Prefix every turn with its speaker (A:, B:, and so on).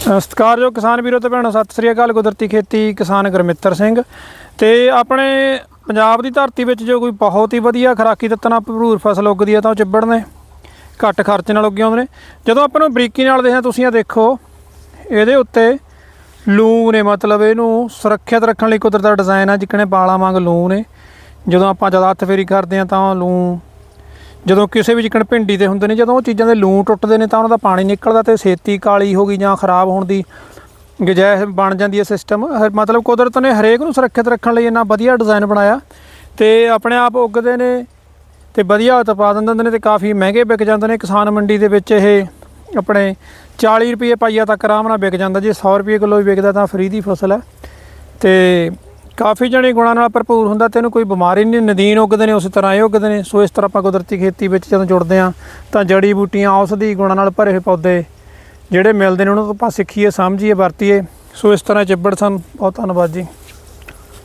A: ਅ, ਸਤਿਕਾਰਯੋਗ ਕਿਸਾਨ ਵੀਰੋ ਤੇ ਭੈਣੋ ਸਤਿ ਸ੍ਰੀ ਅਕਾਲ ਕੁਦਰਤੀ ਖੇਤੀ ਕਿਸਾਨ ਗੁਰਮਿੱਤਰ ਸਿੰਘ ਤੇ ਆਪਣੇ ਪੰਜਾਬ ਦੀ ਧਰਤੀ ਵਿੱਚ ਜੋ ਕੋਈ ਬਹੁਤ ਹੀ ਵਧੀਆ ਖਰਾਕੀ ਤੱਤਾਂ ਭਰਪੂਰ ਫਸਲ ਉੱਗਦੀ ਹੈ ਤਾਂ ਉਹ ਚਿੱਬੜ ਨੇ ਘੱਟ ਖਰਚੇ ਨਾਲ ਉੱਗੇ ਆਉਂਦੇ ਨੇ। ਜਦੋਂ ਆਪਾਂ ਨੂੰ ਬਰੀਕੀ ਨਾਲ ਦੇਖਿਆ ਤੁਸੀਂ ਇਹ ਦੇਖੋ ਇਹਦੇ ਉੱਤੇ ਲੂਣ ਨੇ ਮਤਲਬ ਇਹਨੂੰ ਸੁਰੱਖਿਅਤ ਰੱਖਣ ਲਈ ਕੁਦਰਤ ਦਾ ਡਿਜ਼ਾਈਨ ਆ ਜਿੱਕਣੇ ਬਾਲਾਂ ਵਾਂਗ ਲੂਣ ਨੇ। ਜਦੋਂ ਆਪਾਂ ਜ਼ਿਆਦਾ ਹੱਥ ਫੇਰੀ ਕਰਦੇ ਆ ਤਾਂ ਲੂੰ ਜਦੋਂ ਕਿਸੇ ਵੀ ਜਿੱਕਣ ਭਿੰਡੀ ਤੇ ਹੁੰਦੇ ਨੇ, ਜਦੋਂ ਉਹ ਚੀਜ਼ਾਂ ਦੇ ਲੂੰ ਟੁੱਟਦੇ ਨੇ ਤਾਂ ਉਹਨਾਂ ਦਾ ਪਾਣੀ ਨਿਕਲਦਾ ਤੇ ਛੇਤੀ ਕਾਲੀ ਹੋ ਗਈ ਜਾਂ ਖਰਾਬ ਹੋਣ ਦੀ ਗਜਾਇ ਬਣ ਜਾਂਦੀ ਹੈ ਸਿਸਟਮ ਮਤਲਬ ਕੁਦਰਤ ਨੇ ਹਰੇਕ ਨੂੰ ਸੁਰੱਖਿਅਤ ਰੱਖਣ ਲਈ ਇੰਨਾ ਵਧੀਆ ਡਿਜ਼ਾਈਨ ਬਣਾਇਆ ਤੇ ਆਪਣੇ ਆਪ ਉੱਗਦੇ ਨੇ ਤੇ ਵਧੀਆ ਉਤਪਾਦਨ ਦਿੰਦੇ ਨੇ ਤੇ ਕਾਫੀ ਮਹਿੰਗੇ ਵਿਕ ਜਾਂਦੇ ਨੇ। ਕਿਸਾਨ ਮੰਡੀ ਦੇ ਵਿੱਚ ਇਹ ਆਪਣੇ 40 ਰੁਪਏ ਪਾਈਆ ਤੱਕ ਆਰਾਮ ਨਾਲ ਵਿਕ ਜਾਂਦਾ। ਜੇ 100 ਰੁਪਏ ਕਿਲੋ ਵੀ ਵਿਕਦਾ ਤਾਂ ਫ੍ਰੀ ਦੀ ਫਸਲ ਹੈ। ਤੇ ਕਾਫੀ ਜਣੇ ਗੁਣਾਂ ਨਾਲ ਭਰਪੂਰ ਹੁੰਦਾ ਤੇ ਇਹਨੂੰ ਕੋਈ ਬਿਮਾਰੀ ਨਹੀਂ, ਨਦੀਨ ਉੱਗਦੇ ਨੇ, ਉਸੇ ਤਰ੍ਹਾਂ ਇਹ ਉੱਗਦੇ ਨੇ। ਸੋ ਇਸ ਤਰ੍ਹਾਂ ਆਪਾਂ ਕੁਦਰਤੀ ਖੇਤੀ ਵਿੱਚ ਜਦੋਂ ਜੁੜਦੇ ਆ ਤਾਂ ਜੜੀ ਬੂਟੀਆਂ, ਔਸਧੀ ਗੁਣਾਂ ਨਾਲ ਭਰੇ ਹੋਏ ਪੌਦੇ ਜਿਹੜੇ ਮਿਲਦੇ ਨੇ, ਉਹਨਾਂ ਤੋਂ ਆਪਾਂ ਸਿੱਖੀਏ, ਸਮਝੀਏ, ਵਰਤੀਏ। ਸੋ ਇਸ ਤਰ੍ਹਾਂ ਚਿੱਬੜ ਸਨ। ਬਹੁਤ ਧੰਨਵਾਦ ਜੀ।